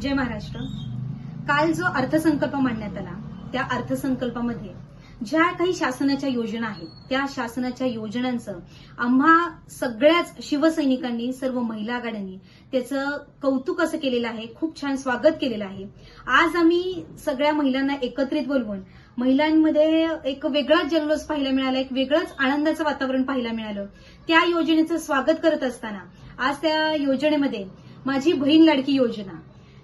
जय महाराष्ट्र. काल जो अर्थसंकल्प मांडण्यात आला त्या अर्थसंकल्पामध्ये ज्या काही शासनाच्या योजना आहेत त्या शासनाच्या योजनांचं आम्हा सगळ्याच शिवसैनिकांनी सर्व महिला आघाड्यांनी त्याचं कौतुक असं केलेलं आहे खूप छान स्वागत केलेलं आहे. आज आम्ही सगळ्या महिलांना एकत्रित बोलवून महिलांमध्ये एक वेगळाच जल्लोष पाहायला मिळाला एक वेगळंच आनंदाचं वातावरण पाहायला मिळालं. त्या योजनेचं स्वागत करत असताना आज त्या योजनेमध्ये माझी बहीण लाडकी योजना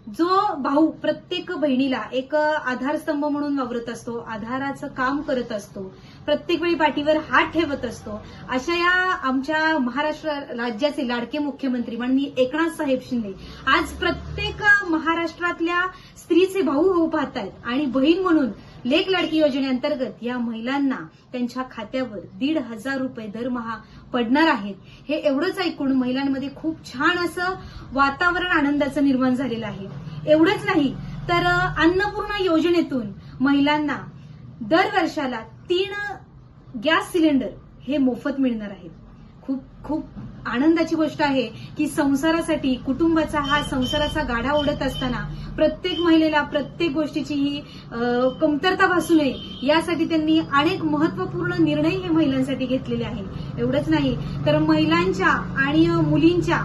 जो भाऊ प्रत्येक बहिणीला एक आधारस्तंभ म्हणून वावरत असतो आधाराचं काम करत असतो प्रत्येक वेळी पाठीवर हात ठेवत असतो अशा या आमच्या महाराष्ट्र राज्याचे लाडके मुख्यमंत्री माननीय एकनाथ साहेब शिंदे आज प्रत्येक महाराष्ट्रातल्या स्त्रीचे भाऊ होऊ पाहतायत आणि बहीण म्हणून लेख लाडकी योजनेअंतर्गत या महिलांना त्यांच्या खात्यावर दीड हजार रुपये दरमहा पडणार आहेत. हे एवढंच ऐकून महिलांमध्ये खूप छान असं वातावरण आनंदाचं निर्माण झालेलं आहे. एवढंच नाही तर अन्नपूर्णा योजनेतून महिलांना दर वर्षाला तीन गॅस सिलेंडर हे मोफत मिळणार आहेत. खूप खूप आनंदाची गोष्ट आहे की संसारासाठी कुटुंबाचा हा संसाराचा गाढा ओढत असताना प्रत्येक महिलेला प्रत्येक गोष्टीची ही कमतरता भासू नये यासाठी त्यांनी अनेक महत्त्वपूर्ण निर्णय हे महिलांसाठी घेतलेले आहेत. एवढंच नाही तर महिलांच्या आणि मुलींच्या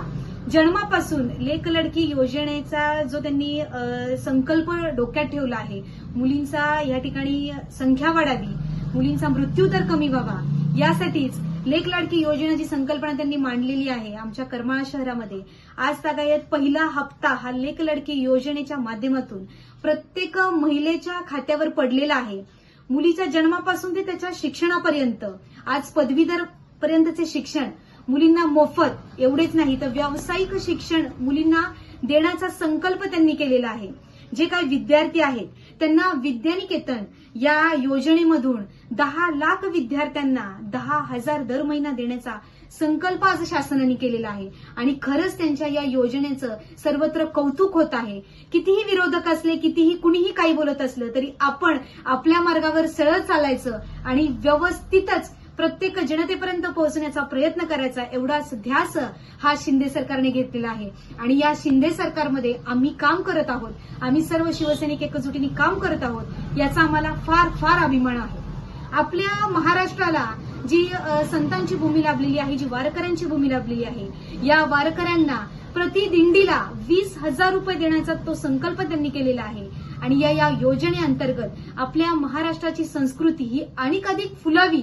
जन्मापासून लेख लडकी योजनेचा जो त्यांनी संकल्प डोक्यात ठेवला आहे मुलींचा या ठिकाणी संख्या वाढावी मुलींचा मृत्यू दर कमी व्हावा यासाठीच लेख लाडकी योजनेची संकल्पना त्यांनी मांडलेली आहे आमच्या करमाळा शहरामध्ये आज तागायत पहिला हप्ता हा लेख लडकी योजनेच्या माध्यमातून प्रत्येक महिलेच्या खात्यावर पडलेला आहे. मुलीच्या जन्मापासून ते त्याच्या शिक्षणापर्यंत आज पदवीधर पर्यंतचे शिक्षण मुलींना मोफत एवढेच नाही तर व्यावसायिक शिक्षण मुलींना देण्याचा संकल्प त्यांनी केलेला आहे. जे काही विद्यार्थी आहेत त्यांना विद्यानिकेतन या योजनेमधून दहा लाख विद्यार्थ्यांना दहा हजार दर महिना देण्याचा संकल्प आज शासनाने केलेला आहे. आणि खरंच त्यांच्या या योजनेचं सर्वत्र कौतुक होत आहे. कितीही विरोधक असले कितीही कुणीही काही बोलत असलं तरी आपण आपल्या मार्गावर सरळ चालायचं आणि व्यवस्थितच प्रत्येक जनतेपर्यंत पोहोचण्याचा प्रयत्न करायचा एवढाच ध्यास हा शिंदे सरकारने घेतलेला आहे. आणि या शिंदे सरकारमध्ये आम्ही काम करत आहोत. आम्ही सर्व शिवसैनिक एकजुटीने काम करत आहोत. याचा आम्हाला फार फार अभिमान आहे. आपल्या महाराष्ट्राला जी संतांची भूमी लाभलेली आहे जी वारकऱ्यांची भूमी लाभलेली आहे या वारकऱ्यांना प्रतिदिंडीला वीस हजार रुपये देण्याचा तो संकल्प त्यांनी केलेला आहे. आणि या या योजनेअंतर्गत आपल्या महाराष्ट्राची संस्कृती ही अनेक अधिक फुलावी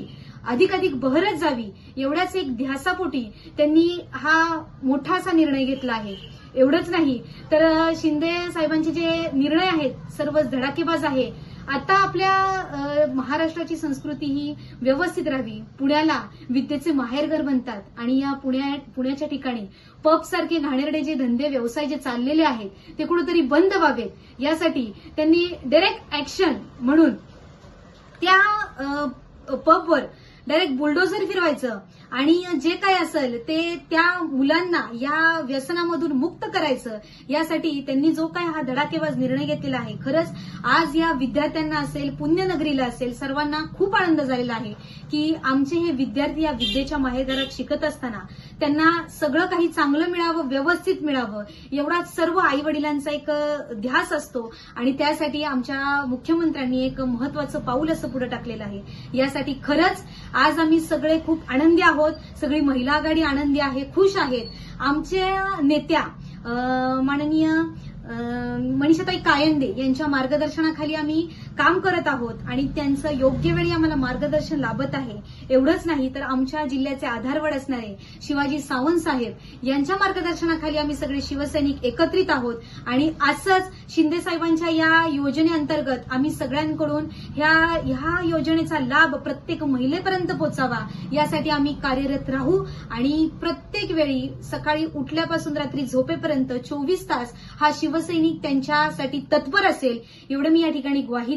अधिकाधिक बहरत जावी एवढ्याच एक ध्यासापोटी त्यांनी हा मोठा असा निर्णय घेतला आहे. एवढंच नाही तर शिंदे साहेबांचे जे निर्णय आहेत सर्वच धडाकेबाज आहे. आता आपल्या महाराष्ट्राची संस्कृती ही व्यवस्थित राहावी. पुण्याला विद्येचे माहेरघर बनतात आणि या पुण्या पुण्याच्या ठिकाणी पब सारखे घाणेरडे जे धंदे व्यवसाय जे चाललेले आहेत ते कुठेतरी बंद व्हावेत. यासाठी त्यांनी डायरेक्ट ऍक्शन म्हणून त्या पबवर डायरेक्ट बुलडोझर फिरवायचं. आणि जे काय असेल ते त्या मुलांना या व्यसनामधून मुक्त करायचं यासाठी त्यांनी जो काय हा धडाकेबाज निर्णय घेतलेला आहे. खरंच आज या विद्यार्थ्यांना असेल पुण्यनगरीला असेल सर्वांना खूप आनंद झालेला आहे की आमचे हे विद्यार्थी या विद्येच्या माहेरघरात शिकत असताना त्यांना सगळं काही चांगलं मिळावं व्यवस्थित मिळावं एवढा सर्व आई वडिलांचा एक ध्यास असतो. आणि त्यासाठी आमच्या मुख्यमंत्र्यांनी एक महत्वाचं पाऊल असं पुढे टाकलेलं आहे. यासाठी खरंच आज आम्ही सगळे खूप आनंदी आहोत. सगळी महिला आघाडी आनंदी आहे खुश आहेत. आमच्या नेत्या अं, माननीय अं, मनीषाताई कायंदे यांच्या मार्गदर्शनाखाली आम्ही काम करत आहोत आणि त्यांचं योग्य वेळी आम्हाला मार्गदर्शन लाभत आहे. एवढंच नाही तर आमच्या जिल्ह्याचे आधारवड असणारे शिवाजी सावंत साहेब यांच्या मार्गदर्शनाखाली आम्ही सगळे शिवसैनिक एकत्रित आहोत. आणि असंच शिंदे साहेबांच्या या योजनेअंतर्गत आम्ही सगळ्यांकडून ह्या ह्या योजनेचा लाभ प्रत्येक महिलेपर्यंत पोचावा यासाठी आम्ही कार्यरत राहू. आणि प्रत्येक वेळी सकाळी उठल्यापासून रात्री झोपेपर्यंत चोवीस तास हा शिवसैनिक त्यांच्यासाठी तत्पर असेल एवढं मी या ठिकाणी ग्वाही